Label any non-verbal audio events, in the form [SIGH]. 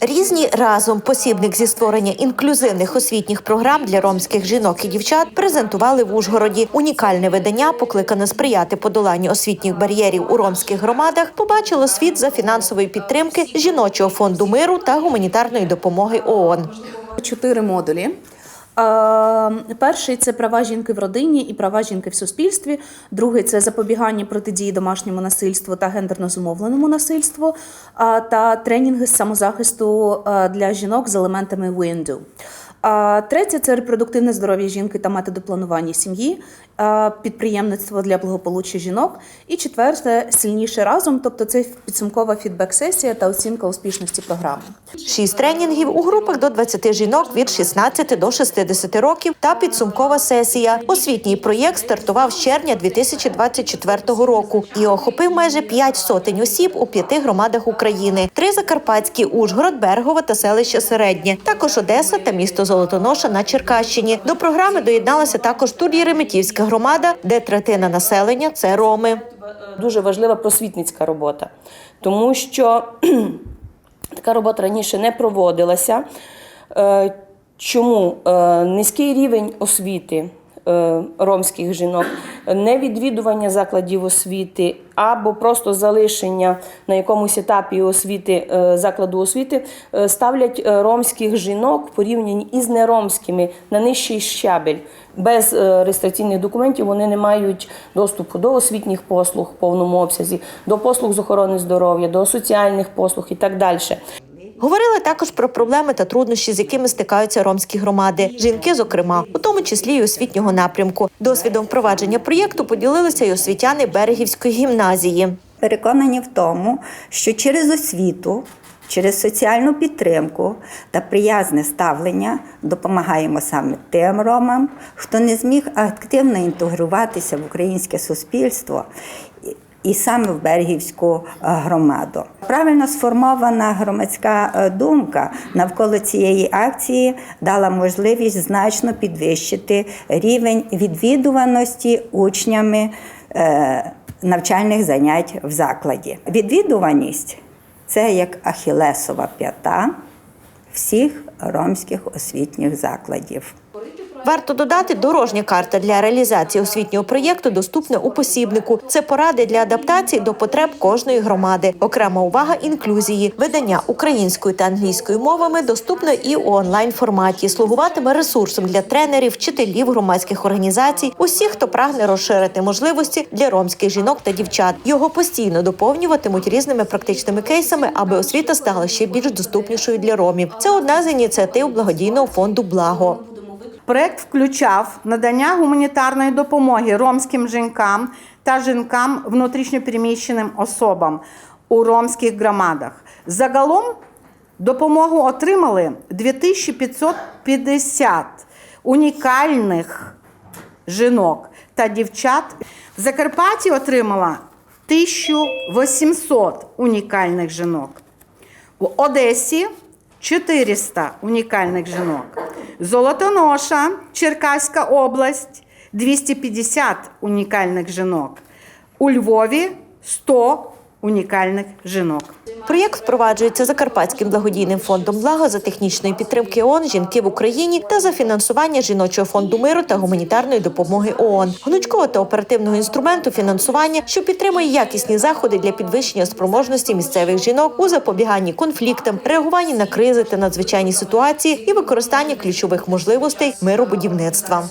Різні разом посібник зі створення інклюзивних освітніх програм для ромських жінок і дівчат презентували в Ужгороді. Унікальне видання, покликане сприяти подоланню освітніх бар'єрів у ромських громадах, побачило світ за фінансової підтримки жіночого фонду миру та гуманітарної допомоги ООН. чотири модулі. Е, Перший це права жінки в родині і права жінки в суспільстві. Другий це запобігання протидії домашньому насильству та гендерно зумовленому насильству, а, та тренінги з самозахисту е, для жінок з елементами WINDO. А Третє це репродуктивне здоров'я жінки та методи планування сім'ї, підприємництво для благополуччя жінок. І четверте сильніше разом, тобто це підсумкова фідбек-сесія та оцінка успішності програми. Шість тренінгів у групах до 20 жінок від 16 до 60 років та підсумкова сесія. Освітній проєкт стартував з червня 2024 року і охопив майже п'ять сотень осіб у п'яти громадах України: три закарпатські Ужгород, Бергово та селище Середнє, також Одеса та місто Золотоноша на Черкащині. До програми доєдналася також Тур'єреметівська громада, де третина населення це роми. Дуже важлива просвітницька робота, тому що [CLEARS THROAT] така робота раніше не проводилася. Е, Чому Е, низький рівень освіти е, ромських жінок, невідвідування закладів освіти або просто залишення на якомусь етапі освіти е, закладу освіти е, ставлять е, ромських жінок в порівнянні із неромськими на нижчий щабель. Без реєстраційних документів вони не мають доступу до освітніх послуг в повному обсязі, до послуг з охорони здоров'я, до соціальних послуг і так далі. Говорили також про проблеми та труднощі, з якими стикаються ромські громади, жінки, зокрема, у тому числі й освітнього напрямку. Досвідом впровадження проєкту поділилися й освітяни Берегівської гімназії. переконані в тому, що через освіту, через соціальну підтримку та приязне ставлення допомагаємо саме тим ромам, хто не зміг активно інтегруватися в українське суспільство. І- саме в Бергівську е, громаду правильно сформована громадська е, думка навколо цієї акції дала можливість значно підвищити рівень відвідуваності учнями е, навчальних занять в закладі. Відвідуваність це як ахілесова п'ята всіх ромських освітніх закладів. Варто додати, дорожня карта для реалізації освітнього проєкту доступна у посібнику. Це поради для адаптації до потреб кожної громади. Окрема увага інклюзії. Видання українською та англійською мовами доступне і у онлайн форматі. Слугуватиме ресурсом для тренерів, вчителів, громадських організацій, усіх, хто прагне розширити можливості для ромських жінок та дівчат. Його постійно доповнюватимуть різними практичними кейсами, аби освіта стала ще більш доступнішою для ромів. Це одна з ініціатив благодійного фонду Благо. Проект включав надання гуманітарної допомоги ромським жінкам та жінкам внутрішньопереміщеним особам у ромських громадах. Загалом допомогу отримали 2550 унікальних жінок та дівчат. В Закарпатті отримала 1800 унікальних жінок. В Одесі 400 унікальних жінок. Золотоноша, Черкаська область 250 унікальних жінок. У Львові 100 унікальних жінок. Проєкт впроваджується Закарпатським благодійним фондом Благо за технічної підтримки ООН жінки в Україні та за фінансування жіночого фонду миру та гуманітарної допомоги ООН, гнучкого та оперативного інструменту фінансування, що підтримує якісні заходи для підвищення спроможності місцевих жінок у запобіганні конфліктам, реагуванні на кризи та надзвичайні ситуації і використанні ключових можливостей миробудівництва.